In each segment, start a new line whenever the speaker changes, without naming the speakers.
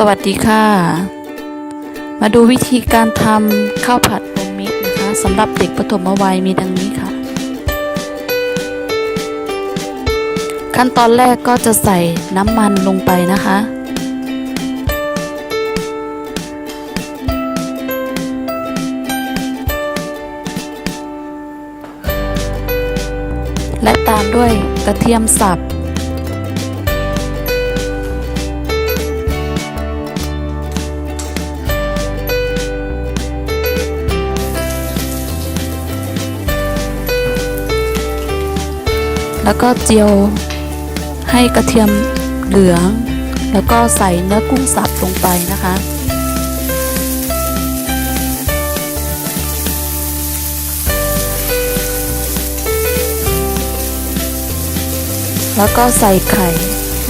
สวัสดีค่ะ มาดูวิธีการทำข้าวผัดรวมมิตรนะคะสำหรับเด็กปฐมวัยมีดังนี้ค่ะ ขั้นตอนแรกก็จะใส่น้ำมันลงไปนะคะ และตามด้วยกระเทียมสับ แล้วก็เจียวให้กระเทียมเหลือง แล้วก็ใส่เนื้อกุ้งสับลงไปนะคะ แล้วก็ใส่ไข่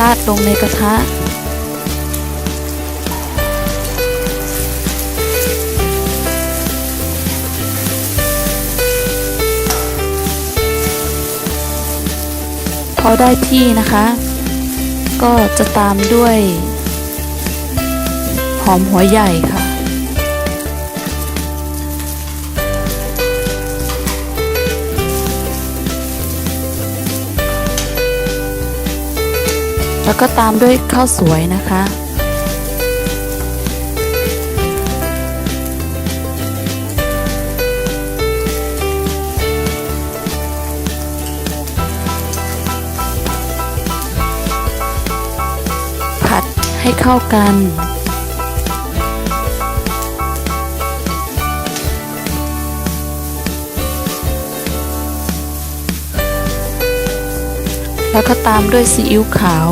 ราดลงในกระทะ พอได้ที่นะคะ ก็จะตามด้วย หอมหัวใหญ่ค่ะ แล้วก็ตามด้วยข้าวสวยนะคะ ให้เข้ากัน แล้วก็ตามด้วยซีอิ๊วขาว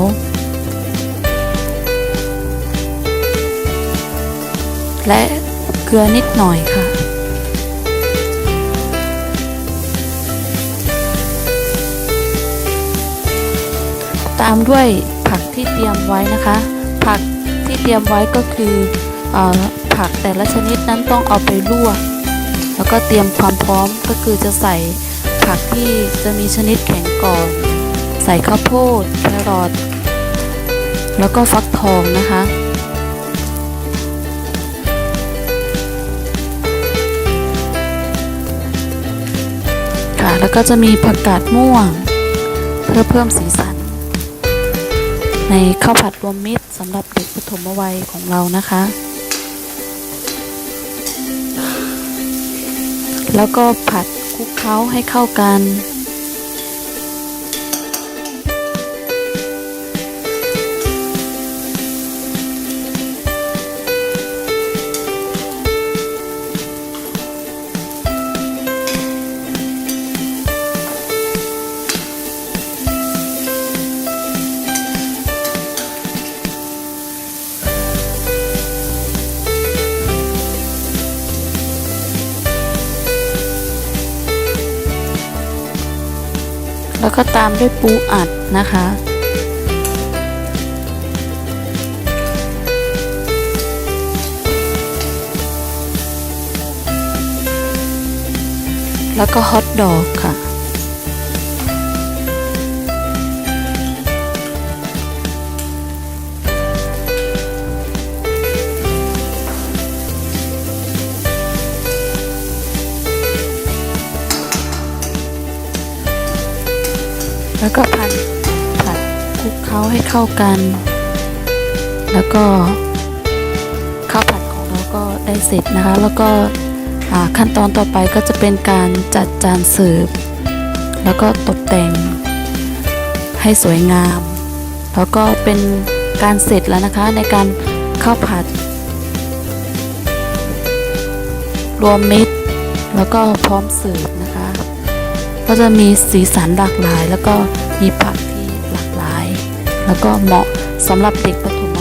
และเกลือนิดหน่อยค่ะ ตามด้วยผักที่เตรียมไว้นะคะ ผักที่เตรียมไว้ก็คืออผักแต่ละชนิดนั้นต้องเอาไปลวก แล้วก็เตรียมความพร้อมก็คือจะใส่ผักที่จะมีชนิดแข็งก่อน ใส่ข้าวโพดแครอทแล้วก็ฟักทองนะคะค่ะแล้วก็จะมีผักกาดม่วง เพื่อเพิ่มสีสัน ในข้าวผัดรวมมิตร สำหรับเด็กปฐมวัยของเรานะคะ แล้วก็ผัดคลุกเคล้าให้เข้ากัน แล้วก็ตามด้วยปูอัดนะคะ แล้วก็ฮอทดอกค่ะ แล้วก็พันผัดคลุกเคล้าให้เข้ากัน แล้วก็ข้าวผัดของเราก็ได้เสร็จนะคะ แล้วก็ขั้นตอนต่อไปก็จะเป็นการจัดจานเสิร์ฟแล้วก็ตกแต่งให้สวยงาม แล้วก็เป็นการเสร็จแล้วนะคะในการข้าวผัด รวมมิตรแล้วก็พร้อมเสิร์ฟนะคะ ก็จะมีสีสันหลากหลาย แล้วก็มีผักที่หลากหลาย แล้วก็เหมาะสำหรับเด็กประถม